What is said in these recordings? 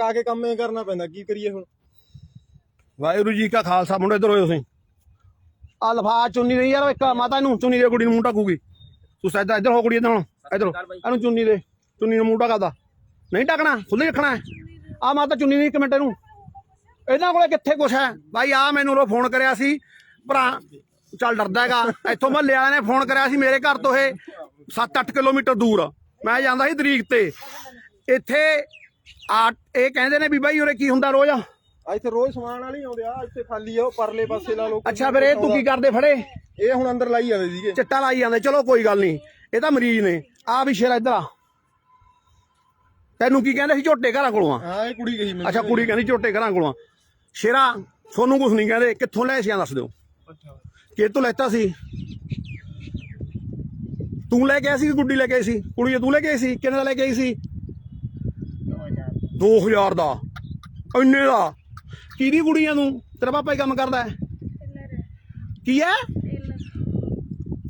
ਧੱਕਾ ਕੇ ਕੰਮ ਇਹ ਕਰਨਾ ਪੈਂਦਾ ਕੀ ਕਰੀਏ ਹੁਣ? ਵਾਹਿਗੁਰੂ ਜੀ ਕਾ ਖਾਲਸਾ ਮੁੰਡੇ ਇਧਰ ਹੋਏ ਤੁਸੀਂ। ਆ ਲਫਾ ਚੁੰਨੀ ਨਹੀਂ ਯਾਰ ਇੱਕ ਮਾਤਾ ਨੂੰ ਚੁੰਨੀ ਦੇ ਕੁੜੀ ਨੂੰ ਮੂੰਹ ਢੱਕੂਗੀ। ਤੂੰ ਸੈਦਾ ਇੱਧਰ ਹੋ ਕੁੜੀ ਇੱਧਰ ਹੁਣ ਇੱਧਰ। ਇਹਨੂੰ ਚੁੰਨੀ ਦੇ ਚੁੰਨੀ ਨੂੰ ਮੂੰਹ ਢੱਕਦਾ। ਨਹੀਂ ਢੱਕਣਾ ਖੁੱਲੇ ਰੱਖਣਾ ਹੈ। ਆ ਮਾਤਾ ਚੁੰਨੀ ਨਹੀਂ ਇੱਕ ਮਿੰਟ ਇਹਨੂੰ। ਇਹਨਾਂ ਕੋਲੇ ਕਿੱਥੇ ਕੁਛ ਹੈ? ਬਾਈ ਆ ਮੈਨੂੰ ਉਹ ਫੋਨ ਕਰਿਆ ਸੀ ਭਰਾ ਚੱਲ ਡਰਦਾ ਹੈਗਾ। ਇੱਥੋਂ ਮਹੱਲੇ ਵਾਲਿਆਂ ਨੇ ਫੋਨ ਕਰਿਆ ਸੀ ਮੇਰੇ ਘਰ ਤੋਂ ਇਹ 7-8 ਕਿਲੋਮੀਟਰ ਦੂਰ। ਆ। ਮੈਂ ਜਾਂਦਾ ਸੀ ਤਰੀਕ ਤੇ। ਇੱਥੇ ਆ ਇਹ ਕਹਿੰਦੇ ਨੇ ਵੀ ਬਾਈ ਉਰੇ ਕੀ ਹੁੰਦਾ ਰੋਜ਼? ਆ ਇੱਥੇ ਰੋਜ਼ ਸਮਾਨ ਵਾਲੀ ਆਉਂਦੇ ਆ ਇੱਥੇ ਖਾਲੀ ਆ ਉਹ ਪਰਲੇ ਪਾਸੇ ਲਾ ਲੋ ਅੱਛਾ ਫਿਰ ਇਹ ਤੂੰ ਕੀ ਕਰਦੇ ਫੜੇ? ਇਹ ਹੁਣ ਅੰਦਰ ਲਾਈ ਜਾਂਦੇ ਸੀਗੇ। ਚਿੱਟਾ ਲਾਈ ਜਾਂਦੇ ਚਲੋ ਕੋਈ ਗੱਲ ਨਹੀਂ ਇਹ ਤਾਂ ਮਰੀਜ਼ ਨੇ। ਆ ਵੀ ਸ਼ੇਰਾ ਇੱਧਰ ਆ। ਤੈਨੂੰ ਕੀ ਕਹਿੰਦੇ ਸੀ ਝੋਟੇ ਘਰਾਂ ਕੋਲੋਂ ਆ? ਹਾਂ ਇਹ ਕੁੜੀ ਗਈ ਮੈਨੂੰ। ਅੱਛਾ ਕੁੜੀ ਕਹਿੰਦੀ ਝੋਟੇ ਘਰਾਂ ਕੋਲੋਂ ਆ। ਸ਼ੇਰਾ ਤੁਹਾਨੂੰ ਕੁਝ ਨਹੀਂ ਕਹਿੰਦੇ ਕਿੱਥੋਂ ਲੈ ਸੀ ਆ ਦੱਸ ਦਿਓ। ਕਿ ਤੋਂ ਲੈਤਾ ਸੀ? ਤੂੰ ਲੈ ਕੇ ਆਇਆ ਸੀ ਕਿ ਗੁੱਡੀ ਲੈ ਕੇ ਆਈ ਸੀ? ਕੁੜੀ ਤੂੰ ਲੈ ਕੇ ਆਈ ਸੀ ਦਾ ਲੈ ਕੇ ਆਈ ਸੀ? 2000 ਦਾ। ਇੰਨੇ ਦਾ। ਕਿਹਦੀ ਕੁੜੀ ਆ ਤੂੰ? ਤੇਰਾ ਪਾਪਾ ਹੀ ਕੰਮ ਕਰਦਾ ਹੈ। ਕੀ ਹੈ?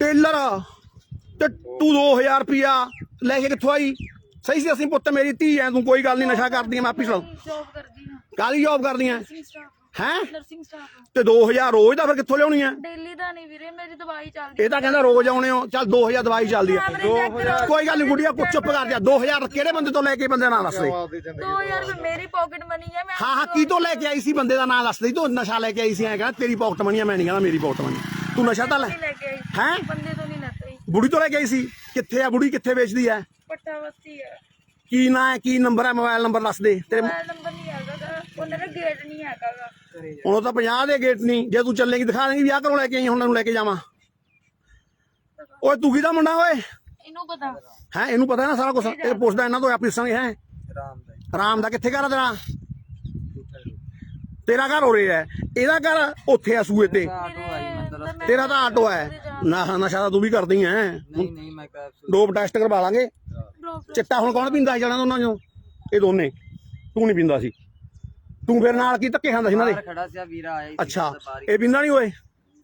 ਟੇਲਰ। ਤੇ ਤੂੰ 2000 ਰੁਪਿਆ ਲੈ ਕੇ ਕਿੱਥੋਂ ਆਈ? ਸਹੀ ਸੀ ਅਸੀਂ ਪੁੱਤ ਮੇਰੀ ਧੀ ਐ ਤੂੰ ਕੋਈ ਗੱਲ ਨਹੀਂ ਨਸ਼ਾ ਕਰਦੀ ਐ ਮੈਂ ਆਪੀ ਸੁਣ ਜੌਬ ਕਰਦੀ ਹਾਂ ਕਾਹਦੀ ਜੌਬ ਕਰਦੀ ਐ ਹੈ? ਨਰਸਿੰਗ ਸਟਾਫ ਤੇ 2000 ਰੋਜ਼ ਦਾ ਫਿਰ ਕਿੱਥੋਂ ਲਿਆਉਣੀ ਐ ਡੇਲੀ ਦਾ ਨਹੀਂ ਵੀਰੇ ਮੇਰੀ ਦਵਾਈ ਚੱਲਦੀ ਇਹ ਤਾਂ ਕਹਿੰਦਾ ਰੋਜ਼ ਆਉਣੇ ਹੋ। ਚੱਲ 2000 ਦਵਾਈ ਚੱਲਦੀ ਐ ਕੋਈ ਗੱਲ ਨਹੀਂ ਗੁੱਡੀਆ ਕੁਛ ਚੁੱਪ ਕਰ ਜਾ। 2000 ਕਿਹੜੇ ਬੰਦੇ ਤੋਂ ਲੈ ਕੇ ਬੰਦੇ ਦਾ ਨਾਂ ਦੱਸ ਦੇ। ਆਪਦੀ ਜ਼ਿੰਦਗੀ 2000 ਰੁਪਏ ਮੇਰੀ ਪਾਕਟ ਮਨੀ ਹੈ ਮੈਂ ਹਾਂ ਹਾਂ ਕੀ ਤੋਂ ਲੈ ਕੇ ਆਈ ਸੀ ਬੰਦੇ ਦਾ ਨਾਂ ਦੱਸ ਦੇ। ਤੂੰ ਨਸ਼ਾ ਲੈ ਕੇ ਆਈ ਸੀ ਐ ਕਹਿੰਦਾ ਤੇਰੀ ਪਾਕਟ ਮਣੀ ਆ ਮੈਂ ਨਹੀਂ ਕਹਿੰਦਾ ਮੇਰੀ ਪਾਕਟ ਮਣੀ ਤੂੰ ਨਸ਼ਾ ਤਾਂ ਲੈ। ਹੈਂ? ਬੰਦੇ ਤੋਂ ਨਹੀਂ ਲੈਤਾ। ਹੀ ਬੁੜੀ ਤੋਂ ਲੈ ਕੇ ਆਈ ਸੀ। ਕਿੱਥੇ ਆ ਬੁੜੀ? ਕਿੱਥੇ ਵੇਚਦੀ ਐ ਪੱਟਾ ਵਸਤੀ ਹੈ ਕੀ ਨਾਂ ਹੈ? ਕੀ ਨੰਬਰ ਹੈ? ਮੋਬਾਈਲ ਨੰਬਰ ਦੱਸ ਦੇ। ਤੇਰੇ ਮੋਬਾਈਲ ਉਹਨਾਂ ਦਾ ਗੇਟ ਨਹੀਂ ਹੈਗਾ ਗਾ। ਹੁਣ ਤਾਂ 50 ਦੇ ਗੇਟ ਨਹੀਂ ਜੇ ਤੂੰ ਚੱਲੇਗੀ ਦਿਖਾ ਦੇਂਗੀ ਵਿਆਹ ਕਰੋ ਲੈ ਕੇ ਆਈ ਹੁਣ ਨੂੰ ਲੈ ਕੇ ਜਾਵਾਂ। ਓਏ ਤੂੰ ਕਿਹਦਾ ਮੁੰਡਾ ਓਏ? ਇਹਨੂੰ ਪਤਾ। ਹੈ ਇਹਨੂੰ ਪਤਾ ਹੈ ਨਾ ਸਾਰਾ ਕੁਝ ਇਹ ਪੁੱਛਦਾ ਇਹਨਾਂ ਤੋਂ ਆਪੀ ਸੰਗ ਹੈ? ਰਾਮ ਦਾ ਕਿੱਥੇ ਘਰ ਆ ਤੇਰਾ? ਤੇਰਾ ਘਰ ਹੋ ਰਿਹਾ ਹੈ। ਇਹਦਾ ਘਰ ਉੱਥੇ ਆ ਸੂਏ ਤੇ। ਮੇਰੇ ਤੇਰਾ ਤਾਂ ਆਟੋ ਹੈ। ਨਾ ਨਸ਼ਾ ਤਾਂ ਤੂੰ ਵੀ ਕਰਦੀ ਹੈ। ਨਹੀਂ ਨਹੀਂ ਮੈਂ ਕੈਪਸੂਲ ਡੋਪ ਟੈਸਟ ਕਰਵਾ ਲਾਂਗੇ। ਚਿੱਟਾ ਹੁਣ ਕੌਣ ਪੀਂਦਾ ਸੀ ਜਾਣਾ ਦੋਨਾਂ ਚੋਂ? ਇਹ ਦੋਨੇ। ਤੂੰ ਨਹੀਂ ਪੀਂਦਾ ਸੀ। ਤੂੰ ਫਿਰ ਨਾਲ ਕੀ ਧੱਕੇ ਖਾਂਦਾ ਸੀ ਇਹਨਾਂ ਦੇ? ਖੜਾ ਸੀ ਵੀਰਾ ਆਇਆ ਸੀ ਅੱਛਾ। ਇਹ ਪੀਂਦਾ ਨਹੀਂ ਓਏ।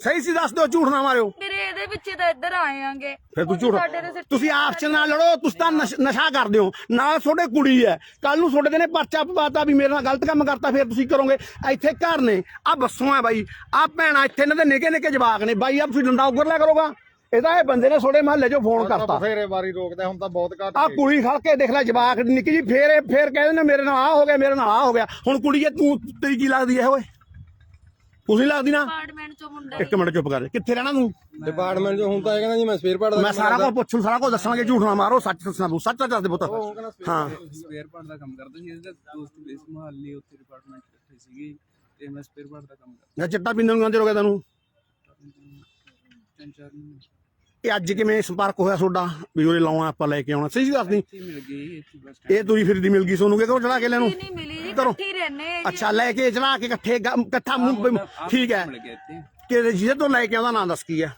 ਸਹੀ ਸੀ ਦੱਸ ਦਿਓ ਝੂਠ ਨਾ ਮਾਰਿਓ। ਮੇਰੇ ਇਹਦੇ ਪਿੱਛੇ ਤਾਂ ਇੱਧਰ ਆਏ ਆਂਗੇ। ਫਿਰ ਤੂੰ ਝੂਠ ਤੁਸੀਂ ਆਪ ਚ ਨਾ ਲੜੋ ਤੁਸੀਂ ਤਾਂ ਨਸ਼- ਨਸ਼ਾ ਕਰਦੇ ਹੋ ਨਾਲ ਤੁਹਾਡੇ ਕੁੜੀ ਹੈ। ਕੱਲ ਨੂੰ ਤੁਹਾਡੇ ਦੇ ਨੇ ਪਰਚਾ ਪਵਾਤਾ ਵੀ ਮੇਰੇ ਨਾਲ ਗਲਤ ਕੰਮ ਕਰਤਾ ਫਿਰ ਤੁਸੀਂ ਕਰੋਗੇ? ਇੱਥੇ ਘਰ ਨੇ। ਆ ਬੱਸੋਂ ਆ ਬਾਈ। ਆ ਭੈਣਾ ਇੱਥੇ ਇਹਨਾਂ ਦੇ ਨਿੱਕੇ ਨਿੱਕੇ ਜਵਾਕ ਨੇ। ਬਾਈ ਆ ਤੁਸੀਂ ਡੰਡਾ ਉੱਗਰ ਲਿਆ ਕਰੋਗਾ। ਇਹਦਾ ਇਹ ਬੰਦੇ ਨੇ ਤੁਹਾਡੇ ਮਹੱਲੇ 'ਚੋਂ ਫੋਨ ਕਰਤਾ। ਬਥੇਰੇ ਵਾਰੀ ਰੋਕਦਾ ਹੁਣ ਤਾਂ ਬਹੁਤ ਘੱਟ ਆ ਕੁੜੀ ਖੜ ਕੇ ਦੇਖ ਲੈ ਜਵਾਕ ਨਿੱਕੀ ਜੀ ਫੇਰ ਇਹ- ਫੇਰ ਕਹਿੰਦੇ ਨੇ ਮੇਰੇ ਨਾਲ ਆ ਹੋ ਗਿਆ ਮੇਰੇ ਨਾਲ ਆ ਹੋ ਗਿਆ। ਹੁਣ ਕੁੜੀਏ ਤੂੰ ਤੇਰੀ ਕੀ ਲੱਗਦੀ ਹੈ ਓਏ? ਤੁਸੀਂ ਲੱਗਦੀ ਨਾ? ਅਪਾਰਟਮੈਂਟ ਚੋਂ ਮੁੰਡਾ ਇੱਕ ਮਿੰਟ ਚੁੱਪ ਕਰ ਕਿੱਥੇ ਰਹਿਣਾ ਤੂੰ? ਡਿਪਾਰਟਮੈਂਟ ਜੋ ਹੁਣ ਤਾਂ ਇਹ ਕਹਿੰਦਾ ਜੀ ਮੈਂ ਸਪੇਅਰ ਪਾਰਟ ਦਾ ਮੈਂ ਸਾਰਾ ਕੁਝ ਪੁੱਛੂ ਸਾਰਾ ਕੁਝ ਦੱਸਾਂਗੇ ਝੂਠ ਨਾ ਮਾਰੋ ਸੱਚ ਦੱਸਣਾ ਤੂੰ ਸੱਚ ਦੱਸ ਦੇ ਪੁੱਤ। ਹਾਂ। ਸਪੇਅਰ ਪਾਰਟ ਦਾ ਕੰਮ ਕਰਦਾ ਸੀ ਇਹਦਾ ਦੋਸਤ ਇਸ ਮੁਹੱਲੇ ਉੱਥੇ ਡਿਪਾਰਟਮੈਂਟ ਇਕੱਠੇ ਸੀਗੇ ਤੇ ਮੈਂ ਸਪੇਅਰ ਪਾਰਟ ਦਾ ਕੰਮ ਕਰਦਾ। ਜਾਂ ਚਿੱਟਾ ਪੀਂਦੇ ਨੂੰ ਕਹਿੰਦੇ ਹੋ ਗਿਆ ਤੈਨੂੰ? ਤਿੰਨ ਚਾਰ ਮਹੀਨੇ। ਇਹ ਅੱਜ ਕਿਵੇਂ ਸੰਪਰਕ ਹੋਇਆ ਤੁਹਾਡਾ? ਵੀ ਉਹਨੇ ਲਾਉਣਾ ਆਪਾਂ ਲੈ ਕੇ ਆਉਣਾ। ਸਹੀ ਦੱਸਦੀ ਇੱਥੇ ਹੀ ਮਿਲ ਗਈ ਇੱਥੇ ਬਸ ਇਹ ਤੁਰੀ ਫਿਰਦੀ ਮਿਲ ਗਈ ਸੋਨੂੰ ਕਿ ਘਰੋਂ ਚੜਾ ਕੇ ਲੈਨੂੰ ਨਹੀਂ ਮਿਲੀ ਜੀ ਕਰੋ। ਇਕੱਠੇ ਹੀ ਰਹਿੰਦੇ। ਅੱਛਾ ਲੈ ਕੇ ਚੜਾ ਕੇ ਇਕੱਠੇ ਗ- ਇਕੱਠਾ ਮੂੰਹ- ਠੀਕ ਹੈ। ਮਿਲ ਗਿਆ ਇੱਥੇ। ਕਿ ਜਿਹਦੇ ਤੋਂ ਲੈ ਕੇ ਆਉਂਦਾ ਨਾਂ ਦੱਸ ਕੀ ਹੈ?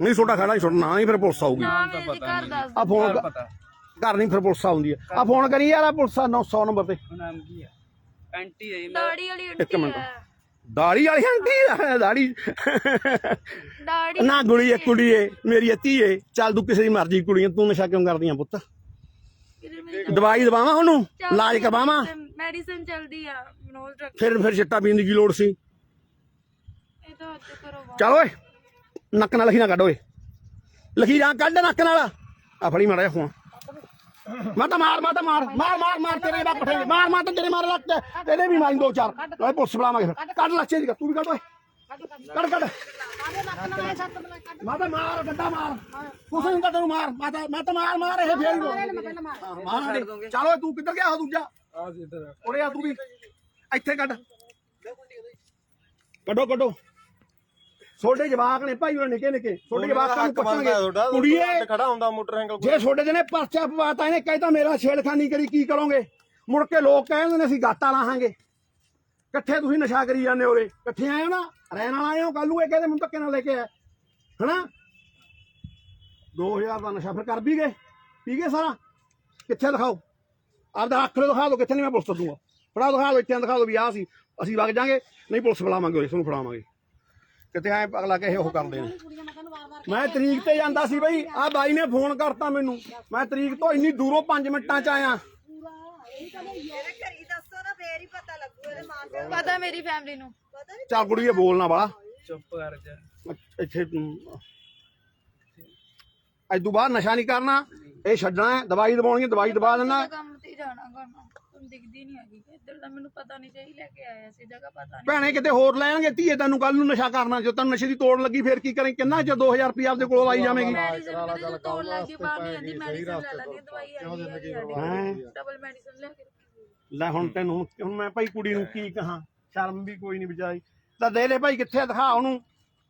ਨਹੀਂ ਛੋਟਾ ਖੜਾ ਨਹੀਂ ਛੋਟਾ ਨਾਂ ਨਹੀਂ ਫਿਰ ਪੁਲਿਸ ਆਊਗੀ। ਨਾ ਮੇਰੇ ਜੀ ਘਰ ਦੱਸ ਆ ਫੋਨ ਘਰ ਪਤਾ। ਘਰ ਨਹੀਂ ਫਿਰ ਪੁਲਿਸ ਆਉਂਦੀ ਹੈ। ਆ ਫੋਨ ਕਰੀ ਯਾਰ ਆ ਪੁਲਿਸ ਆ 900 ਨੰਬਰ ਤੇ। ਨਾਮ ਕੀ ਹੈ ਆਂਟੀ ਹੈ ਦਾੜੀ ਵਾਲੀ ਇੱਕ ਆਂਟੀ ਮਿੰਟ। ਹੈ ਦਾੜੀ ਵਾਲੀ ਆਂਟੀ ਦਾੜੀ? ਦਾੜੀ ਨਾ ਗੁੜੀ ਏ ਕੁੜੀ ਏ ਮੇਰੀ ਧੀ ਏ। ਚੱਲ ਤੂੰ ਕਿਸੇ ਦੀ ਮਰਜ਼ੀ ਕੁੜੀ ਏ ਤੂੰ ਨਸ਼ਾ ਕਿਉਂ ਕਰਦੀਆਂ ਪੁੱਤ? ਦਵਾਈ ਦਵਾਵਾਂ ਉਹਨੂੰ? ਇਲਾਜ ਕਰਵਾਵਾਂ? ਮੈਡੀਸਨ ਚੱਲਦੀ ਆ ਮਨੋਜ ਡਾਕਟਰ। ਫਿਰ ਫਿਰ ਚਿੱਟਾ ਪੀਣ ਦੀ ਕੀ ਲੋੜ ਸੀ? ਇਹ ਤਾਂ ਅੱਜ ਕਰੋ ਬਾਹਰ। ਚੱਲ ਓਏ ਨੱਕ ਨਾਲ ਲਖੀ ਨਾ ਕੱਢ ਓਏ। ਲਖੀ ਜਾਂ ਕੱਢ ਨੱਕ ਨਾਲ। ਆ ਫੜੀ ਮਾੜਾ ਫੋਨ ਮੈਂ ਤਾਂ ਮਾਰ ਮੈਂ ਤਾਂ ਮਾਰ ਮਾਰ ਮਾਰ ਮਾਰ ਤੇਰੇ ਬਾਪ ਪਠੇ ਮਾਰ ਮਾਰ ਤਾਂ ਤੇਰੇ ਮਾਰ ਲੱਗ ਤੇਰੇ ਵੀ ਮਾਰੀ ਦੋ ਚਾਰ। ਓਏ ਪੁਲਿਸ ਬੁਲਾਵਾਂਗੇ ਫਿਰ। ਕੱਢ ਲੱਚੇ ਦੀ ਤੂੰ ਵੀ ਕੱਢ ਓਏ। ਕੱਢ ਕੱਢ। ਮੈਂ ਤਾਂ ਮਾਰ ਗੱਡਾ ਮਾਰ। ਕੁਛ ਨਹੀਂ ਕੱਢ ਨੂੰ ਮਾਰ। ਮੈਂ ਤਾਂ ਮੈਂ ਤਾਂ ਮਾਰ ਮਾਰ ਇਹ ਫੇਰ ਮਾਰ ਦੇ ਚੱਲ ਤੂੰ ਕਿੱਧਰ ਗਿਆ ਹੋ ਦੂਜਾ? ਆ ਇੱਧਰ ਉਰੇ ਆ ਤੂੰ ਵੀ। ਇੱਥੇ ਕੱਢ। ਕੱਢੋ ਕੱਢੋ। ਛੋਟੇ ਜਵਾਕ ਨੇ ਭਾਈ ਉਹ ਨਿੱਕੇ ਨਿੱਕੇ ਛੋਟੇ ਜਵਾਕਾਂ ਨੂੰ ਪੁੱਛਣਗੇ ਕੁੜੀਏ ਖੜਾ ਹੁੰਦਾ ਮੋਟਰਸਾਈਕਲ ਜੇ ਛੋਟੇ ਜਿਹੇ ਨੇ ਪਰਚਾ ਪਵਾਤਾ ਇਹਨੇ ਕਹਿਤਾ ਮੇਰਾ ਛੇੜਖਾਨੀ ਕਰੀ ਕੀ ਕਰੋਗੇ? ਮੁੜ ਕੇ ਲੋਕ ਕਹਿੰਦੇ ਨੇ ਅਸੀਂ ਗਾਟਾ ਲਾਹਾਂਗੇ। ਇਕੱਠੇ ਤੁਸੀਂ ਨਸ਼ਾ ਕਰੀ ਜਾਂਦੇ ਹੋਰੇ ਇਕੱਠੇ ਆਏ ਹੋ ਨਾ ਰਹਿਣ ਵਾਲਾ ਆਏ ਹੋ ਕੱਲ ਨੂੰ ਇਹ ਕਹਿੰਦੇ ਮੈਨੂੰ ਧੱਕੇ ਨਾਲ ਲੈ ਕੇ ਆਇਆ। ਹਨਾ? 2000 ਦਾ ਨਸ਼ਾ ਫਿਰ ਕਰ ਵੀ ਗਏ। ਪੀ ਗਏ ਸਾਰਾ। ਕਿੱਥੇ ਦਿਖਾਓ? ਆਪਦਾ ਅੱਖ ਨੂੰ ਦਿਖਾ ਦਿਓ ਕਿੱਥੇ ਨਹੀਂ ਮੈਂ ਪੁਲਿਸ ਤੋਂ ਦੂੰਗਾ। ਫੜਾ ਦਿਖਾ ਦਿਓ ਇੱਥੇ ਦਿਖਾ ਦਿਓ ਵੀ ਆਹ ਸੀ। ਅਸੀਂ ਵਗ ਜਾਾਂਗੇ। ਨਹੀਂ ਪੁਲਿਸ ਬੁਲਾਵਾਂਗੇ ਤੁਹਾਨੂੰ ਫੜਾਵਾਂਗੇ। ਕਿਤੇ ਐ ਅਗਲਾ ਕਹੇ ਉਹ ਕਰਦੇ ਨੇ ਮੈਂ ਤਰੀਕ ਤੇ ਜਾਂਦਾ ਸੀ ਬਈ ਆ ਬਾਈ ਨੇ ਫੋਨ ਕਰਤਾ ਮੈਨੂੰ। ਮੈਂ ਤਰੀਕ ਤੋਂ ਇੰਨੀ ਦੂਰੋਂ 5 ਮਿੰਟਾਂ ਚ ਆਇਆ। ਪਤਾ ਮੇਰੀ ਫੈਮਿਲੀ ਨੂੰ। ਚੱਲ ਕੁੜੀਏ ਬੋਲਣਾ ਬਾਲਾ। ਚੁੱਪ ਕਰ ਜਾ। ਇੱਥੇ ਅੱਜ ਤੋਂ ਬਾਅਦ ਨਸ਼ਾ ਨਹੀਂ ਕਰਨਾ। ਇਹ ਛੱਡਣਾ ਹੈ ਦਵਾਈ ਦਵਾਉਣੀ ਹੈ ਦਵਾਈ ਦਵਾ ਦੇਣਾ। ਕੰਮ ਤੇ ਜਾਣਾ ਕਰਨਾ। ਤੁਹਾਨੂੰ ਦਿਖਦੀ ਨਹੀਂ ਹੈਗੀ ਇੱਧਰ ਦਾ ਮੈਨੂੰ ਪਤਾ ਨਹੀਂ ਚਾਹੀ ਲੈ ਕੇ ਆਇਆ ਸੀ ਜਗ੍ਹਾ ਪਤਾ ਨਹੀਂ ਭੈਣੇ ਕਿਤੇ ਹੋਰ ਲੈਣਗੇ ਧੀਏ ਤੈਨੂੰ ਕੱਲ ਨੂੰ ਨਸ਼ਾ ਕਰਨਾ ਜੇ ਤੈਨੂੰ ਨਸ਼ੇ ਦੀ ਤੋੜ ਲੱਗੀ ਫੇਰ ਕੀ ਕਰੇ ਕਿੰਨਾ ਚ 2000 ਰੁਪਏ ਆਪਦੇ ਕੋਲ ਆਈ ਜਾਵੇਂਗੀ? ਮੈਡੀਸਨ ਮੇਰੇ ਜਦੋਂ ਤੋੜ ਲੱਗੀ ਬਾਹਰ ਨਹੀਂ ਆਂਦੀ ਮੈਡੀਸਨ ਲੈ ਲਾਂਗੇ ਦਵਾਈ ਆਈ ਹੈਂ? ਡਬਲ ਮੈਡੀਸਨ ਲੈ ਕੇ ਰੱਖੀ। ਲੈ ਹੁਣ ਤੈਨੂੰ ਹੁਣ ਮੈਂ ਭਾਈ ਕੁੜੀ ਨੂੰ ਕੀ ਕਹਾਂ ਸ਼ਰਮ ਵੀ ਕੋਈ ਨਹੀਂ ਵਿਚਾਰੀ। ਤਾਂ ਦੇ ਲੈ ਭਾਈ ਕਿੱਥੇ ਆ, ਦਿਖਾ ਉਹਨੂੰ।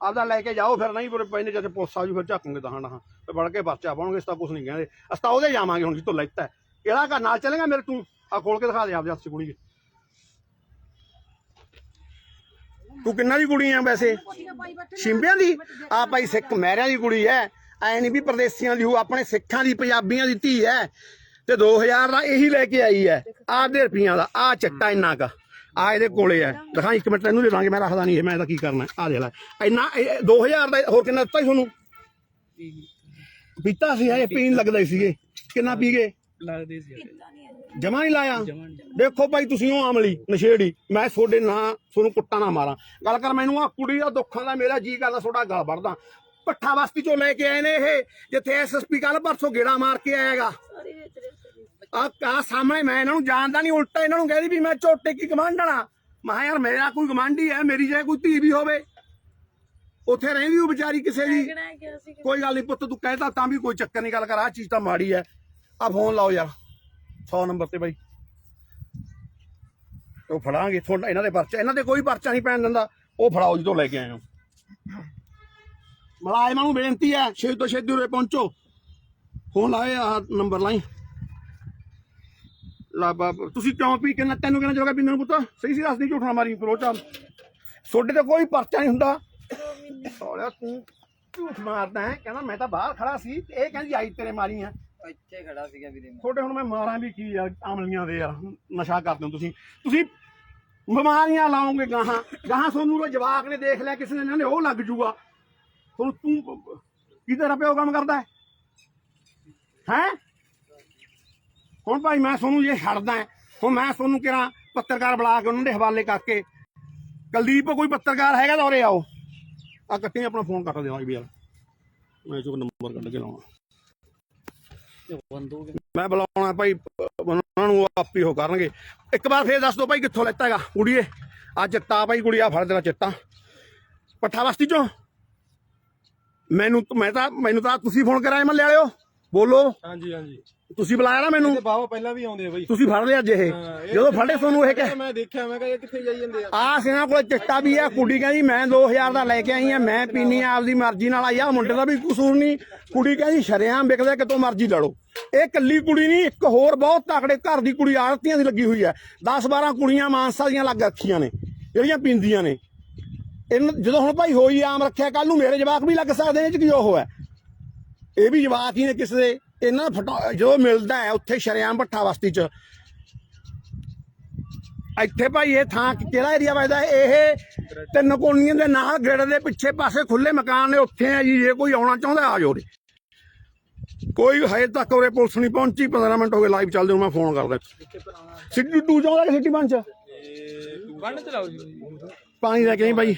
ਆਪਦਾ ਲੈ ਕੇ ਜਾਓ ਫਿਰ ਨਹੀਂ ਪਰ ਪੈਨੇ ਜਿੱਥੇ ਪੁਲਿਸ ਆ ਜੂ ਫਿਰ ਝਾਕੂਗੇ ਤਾਂ ਹਾਂ ਤੇ ਵੜ ਕੇ ਪਰਚਾ ਪਾਉਣਗੇ ਇਸ ਤਾਂ ਕੁਝ ਨਹੀਂ ਕਹਿੰਦੇ। ਅਸੀਂ ਤਾਂ ਉਹਦੇ ਜਾਵਾਂਗੇ ਹੁਣ ਜਿੱਤੋਂ ਲੈਤਾ। ਹੈ। ਕਿਹੜਾ ਘਰ ਨਾਲ ਚੱਲੇਗਾ ਮੇਰੇ ਤੂੰ? ਆ ਖੋਲ ਕੇ ਦਿਖਾ ਦੇ ਆਪਦੇ ਹੱਥ 'ਚ ਕੁੜੀ ਤੂੰ ਕਿੰਨਾ ਦੀ ਕੁੜੀ ਆ ਵੈਸੇ? ਸ਼ਿੰਬਿਆਂ ਦੀ? ਆ ਭਾਈ ਸਿੱਖ ਮਹਿਰਿਆਂ ਦੀ ਕੁੜੀ ਐ। ਐ ਨਹੀਂ ਵੀ ਪ੍ਰਦੇਸੀਆਂ ਦੀ ਹੋ ਆਪਣੇ ਸਿੱਖਾਂ ਦੀ ਪੰਜਾਬੀਆਂ ਦੀ ਧੀ ਐ। ਤੇ 2000 ਦਾ ਇਹੀ ਲੈ ਕੇ ਆਈ ਐ। ਆਪਦੇ ਰੁਪਈਆਂ ਦਾ। ਆ ਚੱਟਾ ਇੰਨਾ ਕਾ। ਆ ਇਹਦੇ ਕੋਲੇ ਐ। ਦਿਖਾ ਇੱਕ ਮਿੰਟ ਤੈਨੂੰ ਦੇ ਦਾਂਗੇ ਮੈਂ ਰੱਖਦਾ ਨਹੀਂ ਇਹ ਮੈਂ ਇਹਦਾ ਕੀ ਕਰਨਾ ਆ ਦੇ ਲੈ। ਇੰਨਾ ਇਹ 2000 ਦਾ ਹੋਰ ਕਿੰਨਾ ਦਿੱਤਾ ਸੀ ਤੁਹਾਨੂੰ? ਪੀਤਾ ਸੀ। ਇਹ ਪੀਣ ਲੱਗਦੇ ਸੀਗੇ। ਕਿੰਨਾ ਪੀ ਗਏ? ਲੱਗਦੇ ਸੀ। ਜਮਾ ਨਹੀਂ ਲਾਇਆ। ਦੇਖੋ ਭਾਈ ਤੁਸੀਂ ਉਹ ਆਮਲੀ ਨਸ਼ੇੜੀ। ਮੈਂ ਤੁਹਾਡੇ ਨਾਂ ਤੁਹਾਨੂੰ ਕੁੱਟਾ ਨਾ ਮਾਰਾਂ। ਗੱਲ ਕਰ ਮੈਨੂੰ ਆ ਕੁੜੀ ਦਾ ਦੁੱਖਾਂ ਦਾ ਮੇਰਾ ਜੀ ਕਰਦਾ ਤੁਹਾਡਾ ਗਲ ਵੜਦਾ ਪੱਠਾ ਬਸਤੀ ਚੋਂ ਲੈ ਕੇ ਆਏ ਨੇ ਇਹ ਜਿੱਥੇ ਐਸਐਸਪੀ ਕੱਲ ਪਰਸੋਂ ਗੇੜਾ ਮਾਰ ਕੇ ਆਏਗਾ ਆ ਕਾ ਸਾਹਮਣੇ ਮੈਂ ਇਹਨਾਂ ਨੂੰ ਜਾਣਦਾ ਨਹੀਂ ਉਲਟਾ ਇਹਨਾਂ ਨੂੰ ਕਹਿੰਦੀ ਵੀ ਮੈਂ ਝੋਟੇ ਕੀ ਗਵਾਂਢਣਾ ਮੈਂ ਯਾਰ ਮੇਰਾ ਕੋਈ ਗਵਾਂਢੀ ਹੈ ਮੇਰੀ ਜੇ ਕੋਈ ਧੀ ਵੀ ਹੋਵੇ ਉੱਥੇ ਰਹਿੰਦੀ ਉਹ ਵਿਚਾਰੀ ਕਿਸੇ ਦੀ। ਕੋਈ ਗੱਲ ਨਹੀਂ ਪੁੱਤ ਤੂੰ ਕਹਿਤਾ ਤਾਂ ਵੀ ਕੋਈ ਚੱਕਰ ਨਹੀਂ ਗੱਲ ਕਰ ਆ ਚੀਜ਼ ਤਾਂ ਮਾੜੀ ਹੈ। ਆ ਫੋਨ ਲਾਓ ਯਾਰ। 100 ਨੰਬਰ ਤੇ ਬਾਈ। ਉਹ ਫੜਾਂਗੇ ਤੁਹਾਡਾ ਇਹਨਾਂ ਦੇ ਪਰਚਾ। ਇਹਨਾਂ ਦੇ ਕੋਈ ਪਰਚਾ ਨਹੀਂ ਪੈਣ ਦਿੰਦਾ। ਉਹ ਫੜਾਓ ਜਦੋਂ ਲੈ ਕੇ ਆਏ ਹੋ। ਮਲਾਜ਼ਮਾਂ ਨੂੰ ਬੇਨਤੀ ਹੈ, ਛੇ ਤੋਂ ਛੇਤੀ ਉਰੇ ਪਹੁੰਚੋ। ਫੋਨ ਲਾਏ ਆ ਨੰਬਰ ਲਾਈ। ਲਾ ਤੁਸੀਂ ਕਿਉਂ ਪੀ ਕਿੰਨਾ ਤੈਨੂੰ ਕਹਿੰਦਾ ਜੋਗਾ ਪੀਂਦੇ ਪੁੱਤ? ਸਹੀ ਸੀ ਦੱਸਦੀ, ਝੂਠ ਨਾ ਮਾਰੀ ਫਰੋਚਾ ਤੁਹਾਡੇ ਤੇ ਕੋਈ ਪਰਚਾ ਨਹੀਂ ਹੁੰਦਾ। ਸੋਲਿਆ ਤੂੰ ਝੂਠ ਮਾਰਦਾ ਹੈ, ਕਹਿੰਦਾ ਮੈਂ ਤਾਂ ਬਾਹਰ ਖੜਾ ਸੀ, ਤੇ ਇਹ ਕਹਿੰਦੀ ਆਈ ਤੇਰੇ ਮਾਰੀ ਆ। ਇੱਥੇ ਖੜਾ ਸੀਗਾ ਵੀਰੇ ਮੈਂ। ਤੁਹਾਡੇ ਹੁਣ ਮੈਂ ਮਾਰਾਂ ਵੀ ਕੀ ਆ, ਆਮਲੀਆਂ ਦੇ ਯਾਰ ਨਸ਼ਾ ਕਰਦੇ ਹੋ ਤੁਸੀਂ। ਤੁਸੀਂ ਬਿਮਾਰੀਆਂ ਲਾਓਗੇ ਗਾਹਾਂ। ਗਾਹਾਂ ਤੁਹਾਨੂੰ ਉਹ ਜਵਾਕ ਨੇ ਦੇਖ ਲਿਆ, ਕਿਸੇ ਨੇ ਇਹਨਾਂ ਨੇ ਉਹ ਲੱਗ ਜੂਗਾ। ਤੁਹਾਨੂੰ ਤੂੰ ਕਿਹਦੇ ਰਪਿਓ ਕੰਮ ਕਰਦਾ ਹੈ? ਹੈਂ? ਹੁਣ ਭਾਈ ਮੈਂ ਤੁਹਾਨੂੰ ਇਹ ਛੱਡਦਾ ਹੁਣ ਮੈਂ ਤੁਹਾਨੂੰ ਕਿਹਾ ਪੱਤਰਕਾਰ ਬੁਲਾ ਕੇ ਉਹਨਾਂ ਦੇ ਹਵਾਲੇ ਕਰਕੇ। ਕੁਲਦੀਪ ਕੋਈ ਪੱਤਰਕਾਰ ਹੈਗਾ ਤਾਂ ਉਰੇ ਆਓ। ਆ ਕੱਟੀ ਆਪਣਾ ਫੋਨ ਕੱਟ ਦੇਵਾਂ ਵੀ ਯਾਰ। ਮੈਂ ਚੋਂ ਨੰਬਰ ਕੱਢ ਕੇ ਲਾਉਣਾ। ਮੈਂ ਬੁਲਾਉਣਾ ਭਾਈ, ਉਹਨਾਂ ਨੂੰ ਆਪ ਹੀ ਉਹ ਕਰਨਗੇ। ਇੱਕ ਵਾਰ ਫੇਰ ਦੱਸ ਦਿਓ ਭਾਈ ਕਿੱਥੋਂ ਲੈਤਾ ਹੈਗਾ ਕੁੜੀਏ। ਆ ਚਿੱਟਾ ਭਾਈ ਕੁੜੀ ਆ ਫੜ ਦੇਣਾ ਚਿੱਟਾ। ਪੱਠਾ ਬਸਤੀ ਚੋਂ। ਮੈਨੂੰ, ਮੈਂ ਤਾਂ, ਮੈਨੂੰ ਤਾਂ ਤੁਸੀਂ ਫੋਨ ਕਰਾਇਆ ਮੱਲੇ ਵਾਲਿਓ। ਬੋਲੋ। ਹਾਂਜੀ ਹਾਂਜੀ। ਤੁਸੀਂ ਬੁਲਾਇਆ ਨਾ ਮੈਨੂੰ। ਤੇ ਬਾਵਾ ਪਹਿਲਾਂ ਵੀ ਆਉਂਦੇ ਆ ਬਈ। ਤੁਸੀਂ ਫੜ ਲਿਆ ਅੱਜ ਇਹ। ਜਦੋਂ ਫੜੇ ਤੁਹਾਨੂੰ ਇਹ ਕਹਿ ਮੈਂ ਦੇਖਿਆ ਮੈਂ ਕਿਹਾ ਇਹ ਕਿੱਥੇ ਜਾਈ ਜਾਂਦੇ ਆ? ਆ ਸਿੰਘਾਂ ਕੋਲ ਚਿੱਟਾ ਵੀ ਆ ਕੁੜੀ ਕਹਿੰਦੀ ਮੈਂ 2000 ਦਾ ਲੈ ਕੇ ਆਈ ਆ ਮੈਂ ਪੀਣੀ ਆ ਆਪਦੀ ਮਰਜ਼ੀ ਨਾਲ ਆਈ ਆ। ਮੁੰਡੇ ਦਾ ਵੀ ਕਸੂਰ ਨਹੀਂ। ਕੁੜੀ ਕਹਿੰਦੀ ਸ਼ਰਿਆਮ ਵਿਕਦਾ ਕਿਤੋਂ ਮਰਜ਼ੀ ਲੜੋ। ਇਹ ਕੱਲੀ ਕੁੜੀ ਨਹੀਂ ਇੱਕ ਹੋਰ ਬਹੁਤ ਤਕੜੇ ਘਰ ਦੀ ਕੁੜੀ ਆੜਤੀਆਂ ਦੀ ਲੱਗੀ ਹੋਈ ਹੈ 10 12 ਕੁੜੀਆਂ ਮਾਨਸਾ ਦੀਆਂ ਲੱਗ ਰੱਖੀਆਂ ਨੇ ਜਿਹੜੀਆਂ ਪੀਂਦੀਆਂ ਨੇ। ਇਹਨਾਂ ਜਦੋਂ ਹੁਣ ਭਾਈ ਹੋਈ ਆਮ ਰੱਖਿਆ ਕੱਲ ਨੂੰ ਮੇਰੇ ਜਵਾਕ ਵੀ ਲੱਗ ਸਕਦੇ ਨੇ ਚ ਕੀ ਉਹ ਹੈ? ਇਹ ਵੀ ਜਵਾਕ ਹੀ ਨੇ ਕਿਸੇ ਦੇ। ਇਹਨਾਂ ਫਟਾ ਜੋ ਮਿਲਦਾ ਹੈ ਉੱਥੇ ਸ਼ਰਿਆਮ ਭੱਠਾ ਬਸਤੀ ਚ। ਇੱਥੇ ਭਾਈ ਇਹ ਥਾਂ ਕਿਹੜਾ ਏਰੀਆ ਵੱਜਦਾ? ਹੈ? ਇਹ ਤਿੰਨ ਕੋਣੀਆਂ ਦੇ ਨਾਲ ਗੇੜ ਦੇ ਪਿੱਛੇ ਪਾਸੇ ਖੁੱਲੇ ਮਕਾਨ ਨੇ। ਉੱਥੇ ਆ ਜੀ ਜੇ ਕੋਈ ਆਉਣਾ ਚਾਹੁੰਦਾ ਆ ਜਾਓ ਕੋਈ ਹਜੇ ਤੱਕ ਉਰੇ ਪੁਲਿਸ ਨਹੀਂ ਪਹੁੰਚੀ। 15 ਮਿੰਟ ਹੋ ਗਏ ਲਾਈਵ ਚੱਲਦੇ ਨੂੰ ਮੈਂ ਫੋਨ ਕਰਦਾ। ਸਿੱਟੀ 2 ਚਾਹੁੰਦਾ ਕਿ ਸਿੱਟੀ 5 ਵੰਡ ਚਲਾਓ ਜੀ। ਪਾਣੀ ਲੈ ਕੇ ਭਾਈ।